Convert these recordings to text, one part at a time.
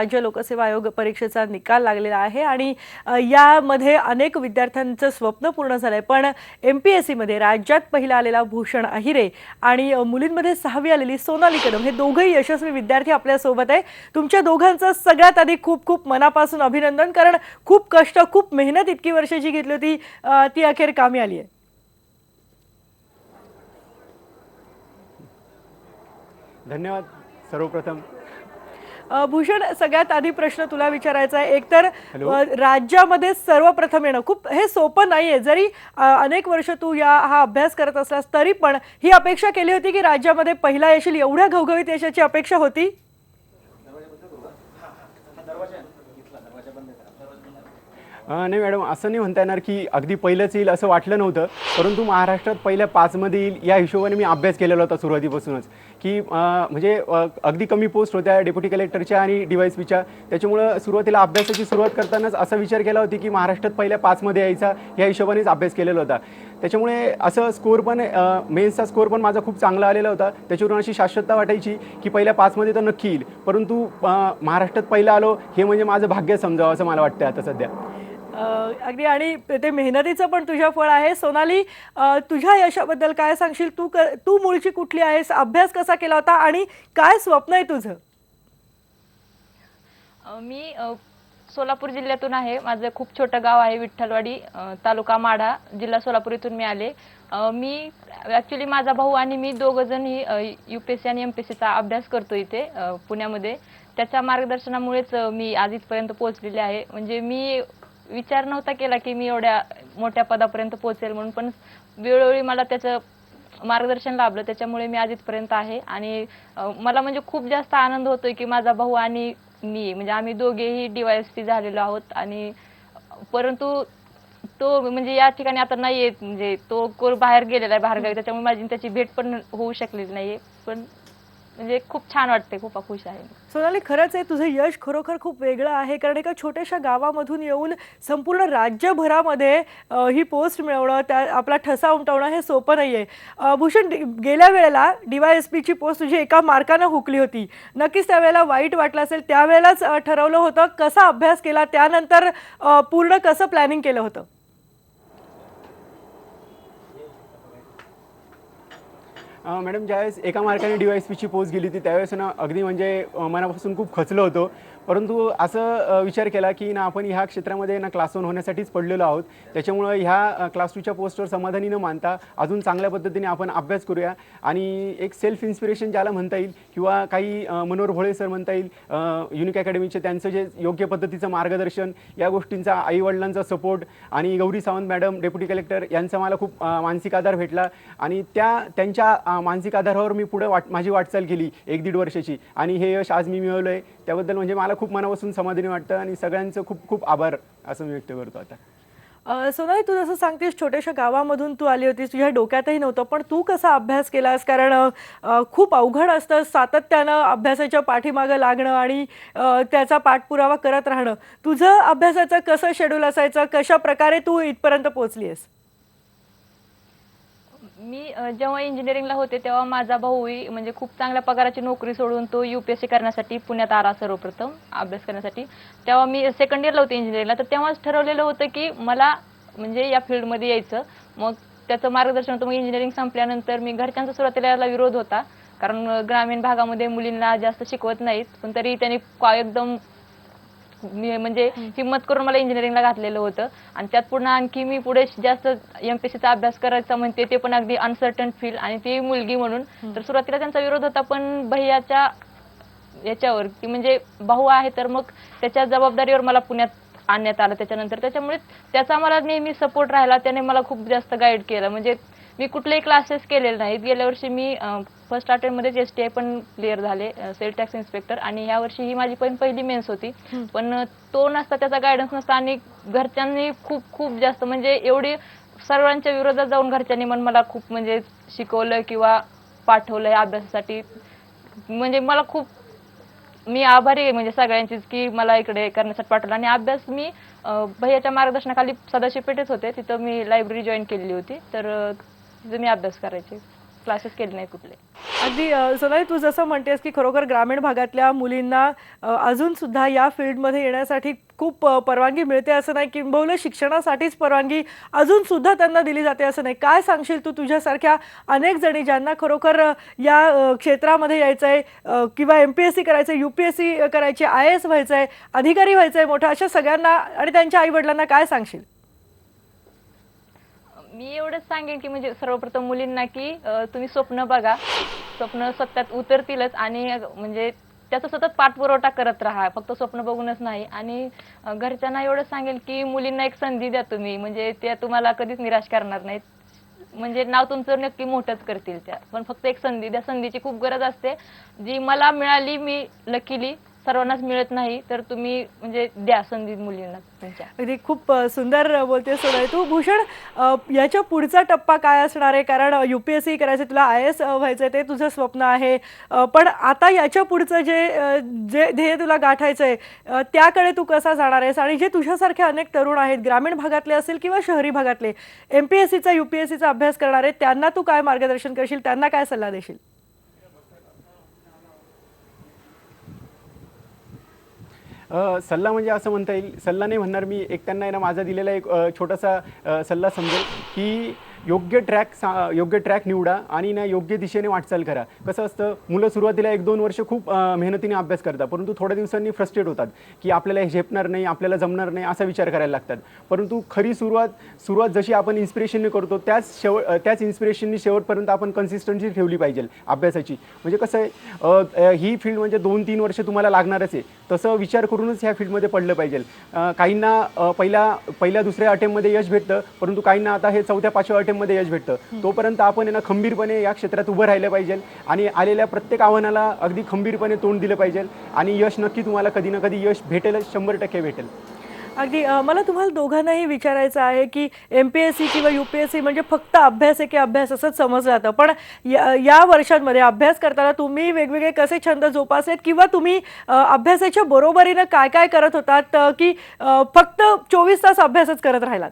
राज्य लोकसेवा आयोग परीक्षेचा निकाल लागलेला आहे आणि यामध्ये अनेक विद्यार्थ्यांचं स्वप्न पूर्ण झालंय. पण एम पी एस सीमध्ये राज्यात पहिला आलेला भूषण अहिरे आणि मुलींमध्ये सहावी आलेली सोनाली कदम हे दोघंही यशस्वी विद्यार्थी आपल्यासोबत आहे. तुमच्या दोघांचं सगळ्यात आधी खूप खूप मनापासून अभिनंदन कारण खूप कष्ट खूप मेहनत इतकी वर्षाची घेतली होती ती अखेर कामी आली आहे. धन्यवाद. सर्वप्रथम भूषण सगळ्यात आधी प्रश्न तुला विचारायचा आहे. एकतर राज्यामध्ये सर्वप्रथम येणं खूप हे सोपं नाहीये. जरी अनेक वर्ष तू या हा अभ्यास करत असलास तरी पण ही अपेक्षा केली होती की राज्यामध्ये पहिला येशील एवढ्या घवघवीत यशाची अपेक्षा होती? नाही मॅडम असं नाही म्हणता येणार की अगदी पहिलंच येईल असं वाटलं नव्हतं. परंतु महाराष्ट्रात पहिल्या पाचमध्ये येईल या हिशोबाने मी अभ्यास केलेला होता सुरुवातीपासूनच. की म्हणजे अगदी कमी पोस्ट होत्या डेप्युटी कलेक्टरच्या आणि डी वाय पीच्या. त्याच्यामुळं सुरुवातीला अभ्यासाची सुरुवात करतानाच असा विचार केला होती की महाराष्ट्रात पहिल्या पाचमध्ये यायचा या हिशोबानेच अभ्यास केलेला होता. त्याच्यामुळे असं स्कोर पण मेन्सचा स्कोर पण माझा खूप चांगला आलेला होता. त्याच्यावरून अशी शाश्वतता वाटायची की पहिल्या पाचमध्ये तर नक्की येईल. परंतु महाराष्ट्रात पहिलं आलो हे म्हणजे माझं भाग्य समजावं असं मला वाटतं आता सध्या. अगदी आणि ते मेहनतीचं पण तुझ्या फळ आहे. सोनाली तुझ्या यशाबद्दल काय सांगशील? तू क तू मूळची कुठली आहेस? अभ्यास कसा केला होता? आणि काय स्वप्न आहे तुझं? मी सोलापूर जिल्ह्यातून आहे. माझं खूप छोटं गाव आहे विठ्ठलवाडी तालुका माढा जिल्हा सोलापूर इथून मी आले. मी ॲक्च्युली माझा भाऊ आणि मी दोघं जण ही यू पी एस सी आणि एम पी एस सीचा अभ्यास करतो इथे पुण्यामध्ये. त्याच्या मार्गदर्शनामुळेच मी आज इथपर्यंत पोहोचलेले आहे. म्हणजे मी विचार नव्हता केला की मी एवढ्या मोठ्या पदापर्यंत पोहोचेल म्हणून. पण वेळोवेळी मला त्याचं मार्गदर्शन लाभलं. त्याच्यामुळे मी आज इथपर्यंत आहे. आणि मला म्हणजे खूप जास्त आनंद होतोय की माझा भाऊ आणि मी म्हणजे आम्ही दोघेही डीवायएसपी झालेलो आहोत. आणि परंतु तो म्हणजे या ठिकाणी आता नाही येत म्हणजे तो कोर बाहेर गेलेला आहे बाहेरगावी. त्याच्यामुळे माझी त्याची भेट पण होऊ शकलेली नाहीये. पण म्हणजे खूप छान वाटते खूप खुश आहे सोनाली खरंच आहे तुझं यश खरोखर खूप वेगळं आहे. कारण एका छोट्याशा गावामधून येऊन संपूर्ण राज्यभरामध्ये ही पोस्ट मिळवणं त्या आपला ठसा उमटवणं हे सोपं नाही आहे भूषण गेल्या वेळेला डी वाय एस पीची पोस्ट तुझी एका मार्कानं हुकली होती. नक्कीच त्यावेळेला वाईट वाटलं असेल. त्यावेळेलाच ठरवलं होतं कसा अभ्यास केला त्यानंतर पूर्ण कसं प्लॅनिंग केलं होतं? मॅडम ज्यावेळेस एका मार्काने डी वाय पीची पोस्ट गेली होती त्यावेळेस ना अगदी म्हणजे मनापासून खूप खचलो होतो. परंतु असं विचार केला की ना आपण ह्या क्षेत्रामध्ये ना क्लास वन होण्यासाठीच पडलेलो आहोत. त्याच्यामुळं ह्या क्लास टूच्या पोस्टवर समाधानी न मानता अजून चांगल्या पद्धतीने आपण अभ्यास करूया. आणि एक सेल्फ इन्स्पिरेशन ज्याला म्हणता येईल किंवा काही मनोहर भोळे सर म्हणता येईल युनिक अकॅडमीचे त्यांचं जे योग्य पद्धतीचं मार्गदर्शन या गोष्टींचा आईवडिलांचा सपोर्ट आणि Gauri Sawant madam deputy collector यांचा मला खूप मानसिक आधार भेटला. आणि त्या त्यांच्या मानसिक आधारावर मी पुढे वाट माझी वाटचाल केली एक दीड वर्षाची. आणि हे यश आज मी मिळवलं आहे त्याबद्दल म्हणजे मला खूप मनापासून समाधानी वाटतं आणि सगळ्यांचं खूप खूप आभार असं मी व्यक्त करतो आता. सोनाली तू जसं सांगतेस छोट्याशा गावामधून तू आली होतीस तुझ्या डोक्यातही नव्हतं पण तू कसा अभ्यास केलास? कारण खूप अवघड असतं सातत्यानं अभ्यासाच्या पाठीमागं लागणं आणि त्याचा पाठपुरावा करत राहणं. तुझं अभ्यासाचं कसं शेड्यूल असायचं? कशा प्रकारे तू इथपर्यंत पोहोचली आहेस मी अ, जेव्हा इंजिनिअरिंगला होते तेव्हा माझा भाऊही म्हणजे खूप चांगल्या पगाराची नोकरी सोडून तो युपीएससी करण्यासाठी पुण्यात आला सर्वप्रथम अभ्यास करण्यासाठी. तेव्हा मी सेकंड इयरला होते इंजिनिअरिंगला तर तेव्हाच ठरवलेलं होतं की मला म्हणजे या फील्डमध्ये यायचं. मग त्याचं मार्गदर्शन होतं. मग इंजिनिअरिंग संपल्यानंतर मी घरच्यांचा सुरुवातीला याला विरोध होता. कारण अ, ग्रामीण भागामध्ये मुलींना जास्त शिकवत नाहीत. पण तरी त्यांनी एकदम मी म्हणजे हिंमत करून मला इंजिनिअरिंगला घातलेलं होतं. आणि त्यात पुन्हा आणखी मी पुढे जास्त एम पी सीचा अभ्यास करायचा म्हणते ते पण अगदी अनसर्टन फील्ड आणि ती मुलगी म्हणून. तर सुरुवातीला त्यांचा विरोध होता पण भैयाच्या याच्यावर की म्हणजे भाऊ आहे तर मग त्याच्या जबाबदारीवर मला पुण्यात आणण्यात आलं त्याच्यानंतर. त्याच्यामुळे त्याचा मला नेहमी सपोर्ट राहिला त्याने मला खूप जास्त गाईड केलं. म्हणजे मी कुठलेही क्लासेस केलेले नाहीत. गेल्या वर्षी मी फर्स्ट अटेम्प्टमध्येच एस टी आय पण क्लिअर झाले सेल टॅक्स इन्स्पेक्टर आणि ह्या वर्षी ही माझी पण पहिली मेन्स होती. पण तो नसता त्याचा गायडन्स नसता आणि घरच्यांनी खूप खूप जास्त म्हणजे एवढी सर्वांच्या विरोधात जाऊन घरच्यांनी पण मला खूप म्हणजे शिकवलं किंवा पाठवलंय अभ्यासासाठी. म्हणजे मला खूप मी आभारी आहे म्हणजे सगळ्यांचीच की मला इकडे करण्यासाठी पाठवलं. आणि अभ्यास मी भैयाच्या मार्गदर्शनाखाली सदाशिव पेठेत होते. तिथं मी लायब्ररी जॉईन केलेली होती. तर तिथं मी अभ्यास करायचे. क्लासेस केले नाही कुठले. अगदी अ, सोनाली तू जसं म्हणतेस की खरोखर ग्रामीण भागातल्या मुलींना अजून सुद्धा या फील्डमध्ये येण्यासाठी खूप परवानगी मिळते असं नाही किंबहुना शिक्षणासाठीच परवानगी अजून सुद्धा त्यांना दिली जाते असं नाही. काय सांगशील तू तुझ्यासारख्या अनेक जणी ज्यांना खरोखर या क्षेत्रामध्ये यायचं आहे किंवा एम पी एस सी करायचं आहे यू पी एस सी करायची आय एस व्हायचं आहे अधिकारी व्हायचं आहे मोठं अशा सगळ्यांना आणि त्यांच्या आईवडिलांना काय सांगशील? मी एवढंच सांगेन की म्हणजे सर्वप्रथम मुलींना की तुम्ही स्वप्न बघा. स्वप्न सत्यात उतरतीलच आणि म्हणजे त्याचा सतत पाठपुरवठा करत राहा. फक्त स्वप्न बघूनच नाही. आणि घरच्यांना एवढंच सांगेन की मुलींना एक संधी द्या तुम्ही. म्हणजे त्या तुम्हाला कधीच निराश करणार नाहीत. म्हणजे नाव तुमचं नक्की मोठंच करतील त्या. पण फक्त एक संधी द्या. संधीची खूप गरज असते. जी मला मिळाली मी लकीली सर्वांनाच मिळत नाही तर तुम्ही म्हणजे द्या संधी मुलींना तुमच्या. अगदी खूप अ, सुंदर बोलते सोनाली तू. भूषण अ, याच्या पुढचा टप्पा काय असणार आहे? कारण यू पी एस सी करायचं तुला आय एस व्हायचं आहे ते तुझं स्वप्न आहे. अ, पण आता याच्या पुढचं जे अ, जे ध्येय तुला गाठायचं आहे अ, त्याकडे तू कसा जाणार आहेस? आणि जे तुझ्यासारखे अनेक तरुण आहेत ग्रामीण भागातले असेल किंवा शहरी भागातले एम पी एस सीचा यू पी एस सीचा अभ्यास करणारे त्यांना तू काय मार्गदर्शन करशील? त्यांना काय सल्ला देशील? सल्ला म्हणजे असं म्हणता येईल सल्ला नाही म्हणणार मी एक त्यांना आहे ना माझा दिलेला एक छोटासा सल्ला समजेल की योग्य ट्रॅक सा योग्य ट्रॅक निवडा आणि ना योग्य दिशेने वाटचाल करा. कसं असतं मुलं सुरुवातीला एक दोन वर्ष खूप मेहनतीने अभ्यास करतात परंतु थोड्या दिवसांनी फ्रस्ट्रेट होतात की आपल्याला हे झेपणार नाही आपल्याला जमणार नाही असा विचार करायला लागतात. परंतु खरी सुरुवात सुरुवात जशी आपण इन्स्पिरेशनने करतो त्याच शेव त्याच इन्स्पिरेशननी शेवटपर्यंत आपण कन्सिस्टन्सी ठेवली पाहिजे अभ्यासाची. म्हणजे कसं आहे ही फील्ड म्हणजे दोन तीन वर्ष तुम्हाला लागणारच आहे. तसं विचार करूनच ह्या फील्डमध्ये पडलं पाहिजे. काहींना पहिल्या पहिल्या दुसऱ्या अटेम्पमध्ये यश भेटतं परंतु काहींना आता हे चौथ्या पाचव्या अटेम्पमध्ये यश भेटतं. तोपर्यंत आपण यांना खंबीरपणे या क्षेत्रात उभं राहिलं पाहिजे आणि आलेल्या प्रत्येक आव्हानाला अगदी खंबीरपणे तोंड दिलं पाहिजे आणि यश नक्की तुम्हाला कधी ना कधी यश भेटेलच शंभर टक्के भेटेल. अगदी मला तुम्हाला दोघांनाही विचारायचं आहे की एम पी एस सी किंवा यू पी एस सी म्हणजे फक्त अभ्यास आहे की अभ्यास असंच समजलं जातं? पण या या वर्षांमध्ये अभ्यास करताना तुम्ही वेगवेगळे कसे छंद जोपासलेत किंवा तुम्ही अभ्यासाच्या बरोबरीनं काय काय करत होतात की फक्त चोवीस तास अभ्यासच करत राहिलात?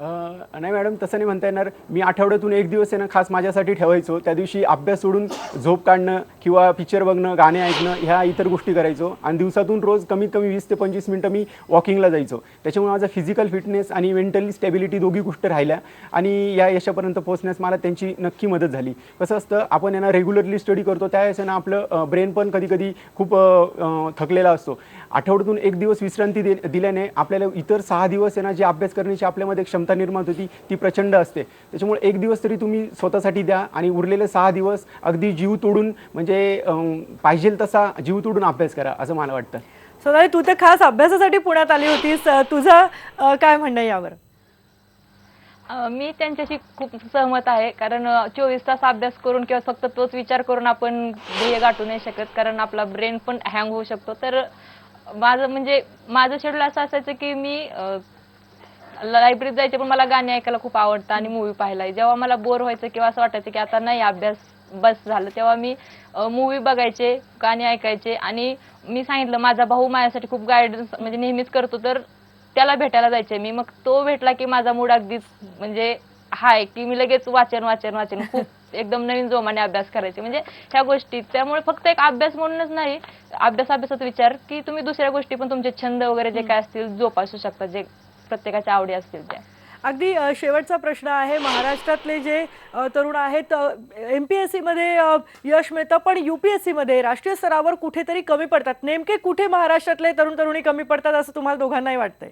नाही मॅडम तसं नाही म्हणता येणार. मी आठवड्यातून एक दिवस आहे ना खास माझ्यासाठी ठेवायचो. त्या दिवशी अभ्यास सोडून झोप काढणं किंवा पिक्चर बघणं गाणे ऐकणं ह्या इतर गोष्टी करायचो. आणि दिवसातून रोज कमीत कमी वीस ते पंचवीस मिनटं मी वॉकिंगला जायचो. त्याच्यामुळे माझा फिजिकल फिटनेस आणि मेंटली स्टेबिलिटी दोघी गोष्टी राहिल्या. आणि या यशापर्यंत पोहोचण्यास मला त्यांची नक्की मदत झाली. कसं असतं आपण यांना रेग्युलरली स्टडी करतो. त्यावेळेस ना आपलं ब्रेन पण कधी कधी खूप थकलेला असतो. आठवड्यातून एक दिवस विश्रांती दे दिल्याने आपल्याला इतर सहा दिवस आहे ना जी अभ्यास करण्याची आपल्यामध्ये क्षमता निर्माण होती ती प्रचंड असते. त्याच्यामुळे एक दिवस तरी तुम्ही स्वतःसाठी द्या आणि उरलेले सहा दिवस अगदी जीव तोडून म्हणजे पाहिजे तसा जीव तोडून अभ्यास करा असं मला वाटतं. सोनाली तू तर खास अभ्यासासाठी पुण्यात आली होतीस. तुझं काय म्हणणं आहे यावर? मी त्यांच्याशी खूप सहमत आहे. कारण चोवीस तास अभ्यास करून किंवा फक्त तोच विचार करून आपण ध्येय गाठू नाही शकत. कारण आपला ब्रेन पण हँग होऊ शकतो. तर माझं म्हणजे माझं शेड्यूल असं असायचं की मी लायब्ररीत जायचे पण मला गाणी ऐकायला खूप आवडतं आणि मूवी पाहायला. जेव्हा मला बोर व्हायचं किंवा असं वाटायचं की आता नाही अभ्यास बस झालं तेव्हा मी मूवी बघायचे गाणी ऐकायचे आणि मी सांगितलं माझा भाऊ माझ्यासाठी खूप गायडन्स म्हणजे नेहमीच करतो तर त्याला भेटायला जायचे मी मग तो भेटला की माझा मूड अगदीच म्हणजे हाय की मी लगेच वाचन वाचन वाचन. खूप एकदम नवीन जोमाने अभ्यास करायचे. म्हणजे ह्या गोष्टी त्यामुळे फक्त एक अभ्यास म्हणूनच नाही अभ्यास अभ्यासात विचार की तुम्ही दुसऱ्या गोष्टी पण तुमचे छंद वगैरे जे काय असतील जोपासू शकता जे प्रत्येकाच्या आवडी असतील त्या. अगदी शेवटचा प्रश्न आहे महाराष्ट्रातले जे तरुण आहेत एम पी एस सीमध्ये यश मिळतं पण यू पी एस सीमध्ये राष्ट्रीय स्तरावर कुठेतरी कमी पडतात. नेमके कुठे महाराष्ट्रातले तरुण तरुणी कमी पडतात असं तुम्हाला दोघांनाही वाटतंय?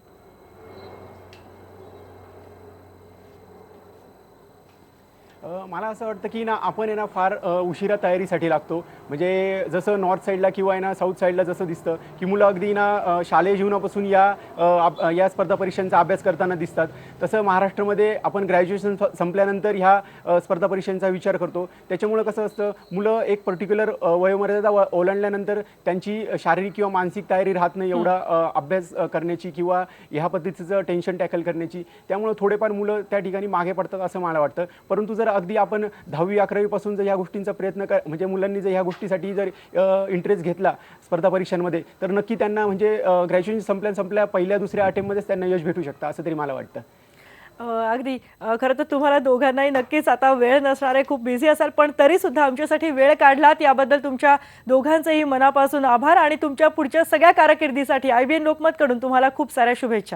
मला असं वाटतं की ना आपण आहे ना फार उशिरा तयारीसाठी लागतो. म्हणजे जसं नॉर्थ साईडला किंवा आहे ना साऊथ साईडला जसं दिसतं की मुलं अगदी ना शालेय जीवनापासून या या स्पर्धा परीक्षांचा अभ्यास करताना दिसतात. तसं महाराष्ट्रामध्ये आपण ग्रॅज्युएशन संपल्यानंतर ह्या स्पर्धा परीक्षांचा विचार करतो. त्याच्यामुळं कसं असतं मुलं एक पर्टिक्युलर वयोमर्यादा ओलांडल्यानंतर त्यांची शारीरिक किंवा मानसिक तयारी राहत नाही एवढा अभ्यास करण्याची किंवा ह्या पद्धतीचं टेन्शन टॅकल करण्याची. त्यामुळं थोडेफार मुलं त्या ठिकाणी मागे पडतात असं मला वाटतं. परंतु जर अगदी आपण दहावी अकरावीपासून जर ह्या गोष्टींचा प्रयत्न कर म्हणजे मुलांनी जर ह्या गोष्टीसाठी जर इंटरेस्ट घेतला स्पर्धा परीक्षांमध्ये तर नक्की त्यांना म्हणजे ग्रॅज्युएशन संपल्या संपल्या पहिल्या दुसऱ्या अटेम्पमध्येच त्यांना यश भेटू शकतं असं तरी मला वाटतं. अगदी. खरं तर तुम्हाला दोघांनाही नक्कीच आता वेळ नसणार आहे खूप बिझी असाल पण तरी सुद्धा आमच्यासाठी वेळ काढलात. याबद्दल तुमच्या दोघांचेही मनापासून आभार आणि तुमच्या पुढच्या सगळ्या कारकिर्दीसाठी आय बी एन लोकमतकडून तुम्हाला खूप साऱ्या शुभेच्छा.